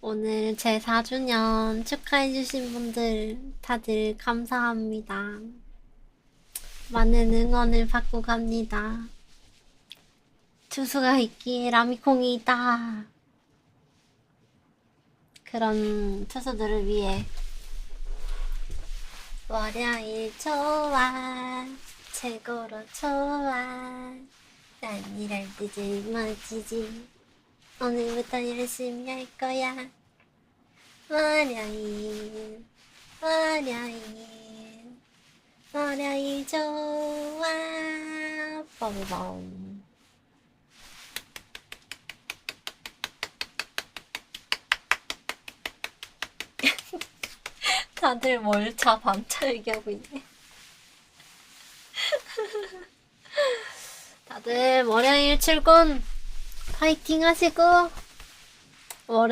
오늘 제 4주년 축하해주신 분들 다들 감사합니다. 많은 응원을 받고 갑니다. 투수가 있기에 라미콩이 있다. 그런 투수들을 위해 월요일 좋아 최고로 좋아 난 일할 때 제일 멋지지 오늘부터 열심히 할 거야. 월요일 월요일. 월요일 좋아. 뻥뻥 다들 뭘차 반차 얘기하고 있네. 다들 월요일 출근 파이팅 하시고 월요